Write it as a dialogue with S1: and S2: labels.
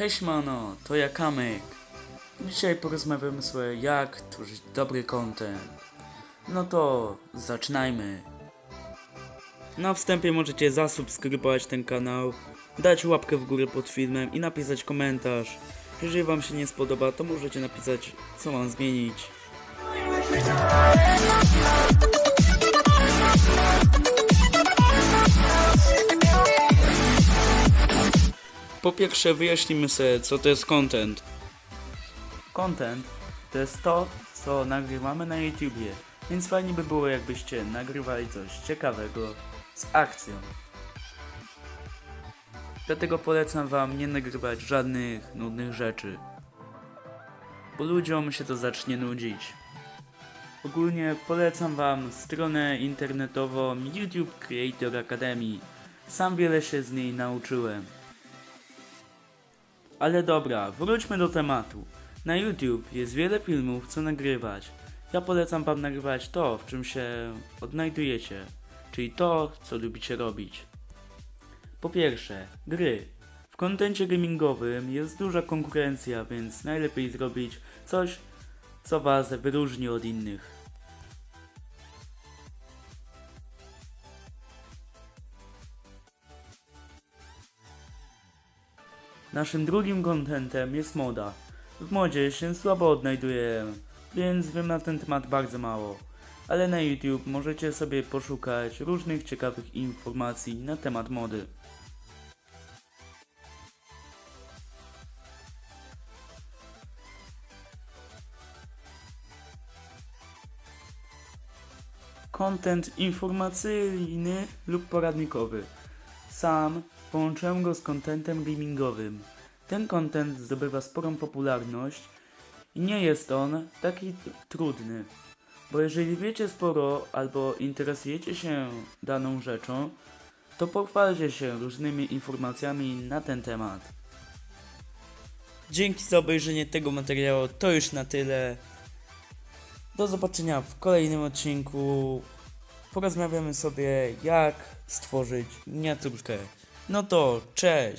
S1: Hej mano, to ja Kamek. Dzisiaj porozmawiamy sobie jak tworzyć dobry content. No to zaczynajmy. Na wstępie możecie zasubskrybować ten kanał, dać łapkę w górę pod filmem i napisać komentarz. Jeżeli wam się nie spodoba, to możecie napisać co mam zmienić. Po pierwsze wyjaśnimy sobie co to jest content. Content to jest to, co nagrywamy na YouTubie, więc fajnie by było jakbyście nagrywali coś ciekawego z akcją. Dlatego polecam wam nie nagrywać żadnych nudnych rzeczy, bo ludziom się to zacznie nudzić. Ogólnie polecam wam stronę internetową YouTube Creator Academy. Sam wiele się z niej nauczyłem. Ale dobra, wróćmy do tematu. Na YouTube jest wiele filmów, co nagrywać. Ja polecam wam nagrywać to, w czym się odnajdujecie, czyli to, co lubicie robić. Po pierwsze, gry. W kontencie gamingowym jest duża konkurencja, więc najlepiej zrobić coś, co was wyróżni od innych. Naszym drugim kontentem jest moda. W modzie się słabo odnajduję, więc wiem na ten temat bardzo mało. Ale na YouTube możecie sobie poszukać różnych ciekawych informacji na temat mody. Content informacyjny lub poradnikowy. Sam połączyłem go z contentem gamingowym. Ten content zdobywa sporą popularność i nie jest on taki trudny. Bo jeżeli wiecie sporo albo interesujecie się daną rzeczą, to pochwalcie się różnymi informacjami na ten temat. Dzięki za obejrzenie tego materiału. To już na tyle. Do zobaczenia w kolejnym odcinku. Porozmawiamy sobie, jak stworzyć miniaturkę. No to cześć!